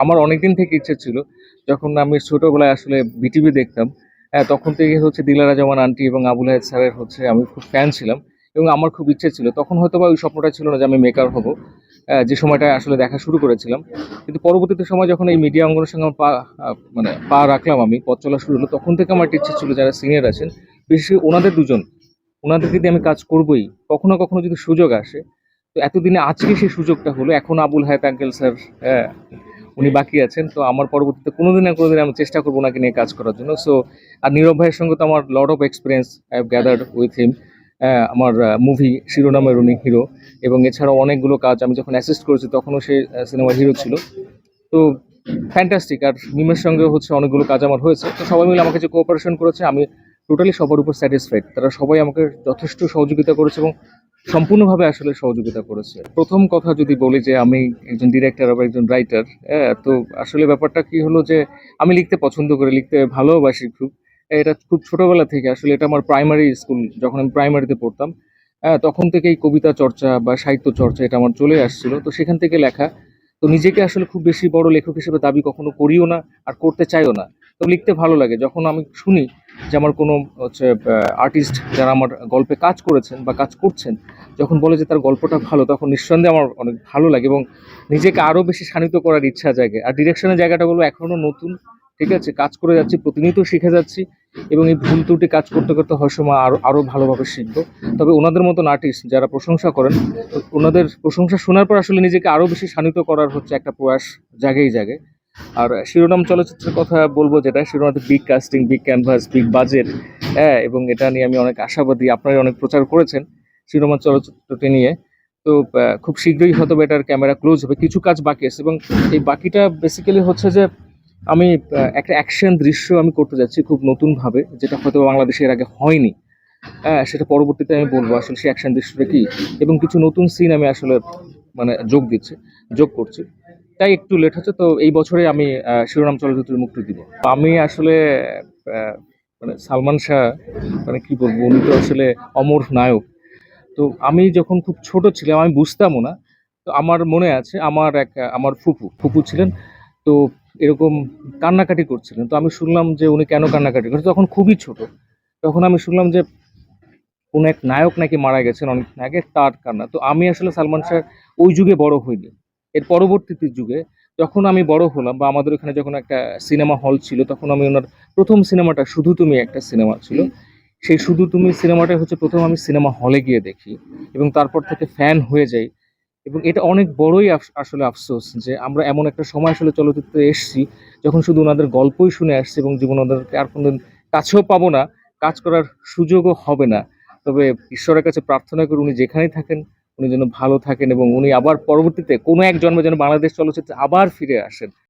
আমার অনেকদিন থেকে ইচ্ছে ছিল যখন আমি ছোটোবেলায় আসলে বিটিভি দেখতাম হ্যাঁ তখন থেকে হচ্ছে দিলারা জামান আন্টি এবং আবুল হায়াত স্যারের হচ্ছে আমি খুব ফ্যান ছিলাম এবং আমার খুব ইচ্ছে ছিল। তখন হয়তো বা ওই স্বপ্নটা ছিল না যে আমি মেকার হব আহ, যে সময়টা আসলে দেখা শুরু করেছিলাম। কিন্তু পরবর্তীতে সময় যখন এই মিডিয়া অঙ্গনের সঙ্গে পা মানে পা রাখলাম আমি পথ চলা শুরু হলো তখন থেকে আমার ইচ্ছে ছিল যারা সিনিয়র আছেন বিশেষ করে ওনাদের দুজন ওনাদের যদি আমি কাজ করবই। কখনো কখনো যদি সুযোগ আসে তো এতদিনে আজকে সেই সুযোগটা হলো এখন আবুল হায়াত আঙ্কেল স্যার হ্যাঁ উনি বাকি আছেন, তো আমার পরবর্তীতে কোনোদিন না কোনোদিন আমি চেষ্টা করব ওনাকে নিয়ে কাজ করার জন্য। সো আর নীরব ভাইয়ের সঙ্গে তো আমার lot of experience I have gathered with him আমার মুভি শিরোনামের উনি হিরো এবং এছাড়াও অনেকগুলো কাজ আমি যখন অ্যাসিস্ট করেছি তখনও সে সিনেমার হিরো ছিল। তো ফ্যান্টাস্টিক আর মিমের সঙ্গে হচ্ছে অনেকগুলো কাজ আমার হয়েছে। তো সবাই মিলে আমাকে যে কোঅপারেশন করেছে, আমি টোটালি সবার উপর স্যাটিসফাইড তারা সবাই আমাকে যথেষ্ট সহযোগিতা করেছে এবং সম্পূর্ণভাবে আসলে সহযোগিতা করেছে। প্রথম কথা যদি বলি যে আমি একজন ডিরেক্টর বা একজন রাইটার হ্যাঁ তো আসলে ব্যাপারটা কি হলো যে আমি লিখতে পছন্দ করি, লিখতে ভালোবাসি খুব। এটা খুব ছোটবেলা থেকে আসলে এটা আমার প্রাইমারি স্কুল যখন আমি প্রাইমারিতে পড়তাম হ্যাঁ তখন থেকেই কবিতা চর্চা বা সাহিত্য চর্চা এটা আমার চলে আসছিল। তো সেখান থেকে লেখা। তো নিজেকে আসলে খুব বেশি বড় লেখক হিসেবে দাবি কখনো করিও না আর করতে চাইও না। তো লিখতে ভালো লাগে। যখন আমি শুনি যে আমার কোনো হচ্ছে আর্টিস্ট যারা আমার গল্পে কাজ করেছেন বা কাজ করছেন, যখন বলে যে তার গল্পটা ভালো, তখন নিঃসন্দেহে আমার অনেক ভালো লাগে এবং নিজেকে আরও বেশি শানিত করার ইচ্ছা জাগে। আর ডিরেকশনের জায়গাটা বলব এখনও নতুন, ঠিক আছে? কাজ করে যাচ্ছি, প্রতিনিয়ত শিখে যাচ্ছি এবং এই ভুল ত্রুটি কাজ করতে করতে হয় সময় আরও আরও ভালোভাবে শিখব। তবে ওনাদের মতন আর্টিস্ট যারা প্রশংসা করেন, ওনাদের প্রশংসা শোনার পর আসলে নিজেকে আরও বেশি শানিত করার হচ্ছে একটা প্রয়াস জাগেই জাগে। আর শিরোনাম চলচ্চিত্রের কথা বলব যেটা, শিরোনামে big casting big canvas big budget হ্যাঁ এবং এটা নিয়ে আমি অনেক আশাবাদী আপনারা অনেক প্রচার করেছেন শিরোনাম চলচ্চিত্রটি নিয়ে। তো খুব শীঘ্রই হয়তো এটার ক্যামেরা ক্লোজ হবে, কিছু কাজ বাকি আছে, এবং এই বাকিটা বেসিক্যালি হচ্ছে যে আমি একটা অ্যাকশন দৃশ্য আমি করতে যাচ্ছি খুব নতুনভাবে, যেটা হয়তো বাংলাদেশে এর আগে হয়নি। হ্যাঁ সেটা পরবর্তীতে আমি বলব, আসলে সেই অ্যাকশন দৃশ্যটা কী? এবং কিছু নতুন সিন আমি আসলে মানে যোগ দিচ্ছি, যোগ করছি। তাই একটু লেট হচ্ছে, তো এই বছরে আমি শিরোনাম চলচ্চিত্রের মুক্তি দিব। আমি আসলে মানে সালমান শাহ মানে কি বলব, উনি তো আসলে অমর নায়ক। তো আমি যখন খুব ছোট ছিলাম, আমি বুঝতামও না, তো আমার মনে আছে, আমার এক, আমার ফুপু ফুপু ছিলেন, তো এরকম কান্নাকাটি করছিলেন। তো আমি শুনলাম যে উনি কেন কান্নাকাটি করছেন তখন খুবই ছোট, তখন আমি শুনলাম যে কোন এক নায়ক নাকি মারা গেছেন, অনেক আগে তার কান্না। তো আমি আসলে সালমান শাহ ওই যুগে বড় হইনি। এর পরবর্তীতে যুগে যখন আমি বড় হলাম বা আমাদের ওখানে যখন একটা সিনেমা হল ছিল তখন আমি ওনার প্রথম সিনেমাটা শুধু তুমি একটা সিনেমা ছিল। সেই শুধু তুমি সিনেমাটা হচ্ছে প্রথম আমি সিনেমা হলে গিয়ে দেখি এবং তারপর থেকে ফ্যান হয়ে যাই। এবং এটা অনেক বড়ই আসলে আফসোস যে আমরা এমন একটা সময় আসলে চলচ্চিত্রে এসেছি যখন শুধু ওনাদের গল্পই শুনে আসছি এবং জীবন ওনাদেরকে আর কোনোদিন কাছেও পাবো না কাজ করার সুযোগও হবে না। তবে ঈশ্বরের কাছে প্রার্থনা করি উনি যেখানেই থাকেন উনি যেন ভালো থাকেন এবং উনি আবার পরবর্তীতে কোনো এক জন্মে যেন বাংলাদেশ চলচ্চিত্রে আবার ফিরে আসেন।